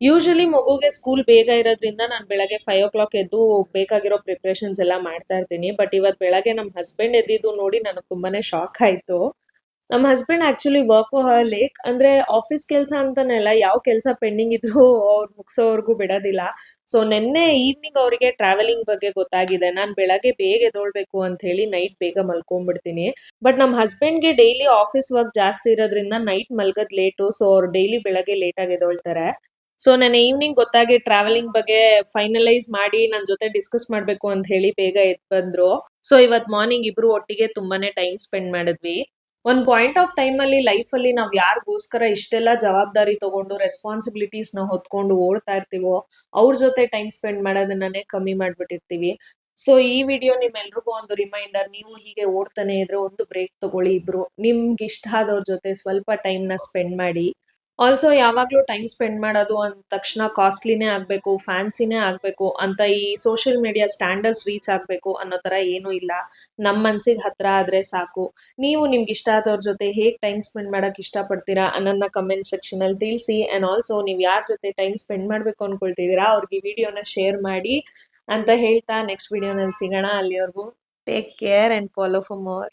Usually ಮಗುಗೆ school ಬೇಗ ಇರೋದ್ರಿಂದ ನಾನು ಬೆಳಗ್ಗೆ ಫೈವ್ ಓ ಕ್ಲಾಕ್ ಎದ್ದು ಬೇಕಾಗಿರೋ ಪ್ರಿಪ್ರೇಷನ್ಸ್ ಎಲ್ಲ ಮಾಡ್ತಾ ಇರ್ತೀನಿ. ಬಟ್ ಇವತ್ತು ಬೆಳಗ್ಗೆ ನಮ್ಮ ಹಸ್ಬೆಂಡ್ ಎದ್ದಿದ್ದು ನೋಡಿ ನನಗೆ ತುಂಬಾನೇ ಶಾಕ್ ಆಯಿತು. ನಮ್ಮ ಹಸ್ಬೆಂಡ್ ಆಕ್ಚುಲಿ ವರ್ಕ್ ಲೇಕ್ ಅಂದ್ರೆ ಆಫೀಸ್ ಕೆಲಸ ಅಂತಾನೆಲ್ಲ ಯಾವ ಕೆಲಸ ಪೆಂಡಿಂಗ್ ಇದ್ರು ಅವ್ರು ಮುಗಿಸೋವರೆಗೂ ಬಿಡೋದಿಲ್ಲ. ಸೊ ನಿನ್ನೆ ಈವ್ನಿಂಗ್ ಅವರಿಗೆ ಟ್ರಾವೆಲಿಂಗ್ ಬಗ್ಗೆ ಗೊತ್ತಾಗಿದೆ. ನಾನು ಬೆಳಗ್ಗೆ ಬೇಗ ಎದ್ದೋಳ್ಬೇಕು ಅಂತ ಹೇಳಿ ನೈಟ್ ಬೇಗ ಮಲ್ಕೊಂಡ್ಬಿಡ್ತೀನಿ. ಬಟ್ ನಮ್ಮ ಹಸ್ಬೆಂಡ್ಗೆ ಡೈಲಿ ಆಫೀಸ್ ವರ್ಕ್ ಜಾಸ್ತಿ ಇರೋದ್ರಿಂದ ನೈಟ್ ಮಲ್ಗದ್ ಲೇಟು ಸೊ ಅವ್ರು ಡೈಲಿ ಬೆಳಗ್ಗೆ ಲೇಟಾಗಿ ಎದ್ದೊಳ್ತಾರೆ. ಸೊ ನಾನು ಈವ್ನಿಂಗ್ ಗೊತ್ತಾಗಿ ಟ್ರಾವೆಲಿಂಗ್ ಬಗ್ಗೆ ಫೈನಲೈಸ್ ಮಾಡಿ ನನ್ನ ಜೊತೆ ಡಿಸ್ಕಸ್ ಮಾಡಬೇಕು ಅಂತ ಹೇಳಿ ಬೇಗ ಎದ್ ಬಂದ್ರು. ಸೊ ಇವತ್ ಮಾರ್ನಿಂಗ್ ಇಬ್ರು ಒಟ್ಟಿಗೆ ತುಂಬಾನೇ ಟೈಮ್ ಸ್ಪೆಂಡ್ ಮಾಡಿದ್ವಿ. ಒಂದ್ ಪಾಯಿಂಟ್ ಆಫ್ ಟೈಮ್ ಅಲ್ಲಿ ಲೈಫ್ ಅಲ್ಲಿ ನಾವ್ ಯಾರಿಗೋಸ್ಕರ ಇಷ್ಟೆಲ್ಲ ಜವಾಬ್ದಾರಿ ತಗೊಂಡು ರೆಸ್ಪಾನ್ಸಿಬಿಲಿಟೀಸ್ನ ಹೊತ್ಕೊಂಡು ಓಡ್ತಾ ಇರ್ತೀವೋ, ಅವ್ರ ಜೊತೆ ಟೈಮ್ ಸ್ಪೆಂಡ್ ಮಾಡೋದನ್ನೇ ಕಮ್ಮಿ ಮಾಡ್ಬಿಟ್ಟಿರ್ತೀವಿ. ಸೊ ಈ ವಿಡಿಯೋ ನಿಮ್ಮೆಲ್ರಿಗೂ ಒಂದು ರಿಮೈಂಡರ್ ನೀವು ಹೀಗೆ ಓಡ್ತಾನೆ ಇದ್ರೆ ಒಂದು ಬ್ರೇಕ್ ತಗೊಳ್ಳಿ ಇಬ್ರು. ನಿಮ್ಗೆ ಇಷ್ಟ ಆದವ್ರ ಜೊತೆ ಸ್ವಲ್ಪ ಟೈಮ್ನ ಸ್ಪೆಂಡ್ ಮಾಡಿ. ಆಲ್ಸೋ ಯಾವಾಗ್ಲೂ ಟೈಮ್ ಸ್ಪೆಂಡ್ ಮಾಡೋದು ಅಂದ ತಕ್ಷಣ ಕಾಸ್ಟ್ಲಿನೇ ಆಗ್ಬೇಕು ಫ್ಯಾನ್ಸಿನೇ ಆಗ್ಬೇಕು ಅಂತ ಈ ಸೋಷಿಯಲ್ ಮೀಡಿಯಾ ಸ್ಟ್ಯಾಂಡರ್ಡ್ಸ್ ರೀಚ್ ಆಗ್ಬೇಕು ಅನ್ನೋ ತರ ಏನೂ ಇಲ್ಲ. ನಮ್ಮ ಮನ್ಸಿಗೆ ಹತ್ರ ಆದ್ರೆ ಸಾಕು. ನೀವು ನಿಮ್ಗೆ ಇಷ್ಟ ಆದವ್ರ ಜೊತೆ ಹೇಗ್ ಟೈಮ್ ಸ್ಪೆಂಡ್ ಮಾಡಕ್ ಇಷ್ಟಪಡ್ತೀರಾ ಅನ್ನೋದನ್ನ ಕಮೆಂಟ್ ಸೆಕ್ಷನ್ ಅಲ್ಲಿ ತಿಳಿಸಿ. ಅಂಡ್ ಆಲ್ಸೋ ನೀವು ಯಾರ ಜೊತೆ ಟೈಮ್ ಸ್ಪೆಂಡ್ ಮಾಡ್ಬೇಕು ಅನ್ಕೊಳ್ತಿದ್ದೀರಾ ಅವ್ರಿಗೆ ವಿಡಿಯೋನ ಶೇರ್ ಮಾಡಿ ಅಂತ ಹೇಳ್ತಾ ನೆಕ್ಸ್ಟ್ ವಿಡಿಯೋನಲ್ಲಿ ಸಿಗೋಣ. ಅಲ್ಲಿವರೆಗೂ take care and follow for more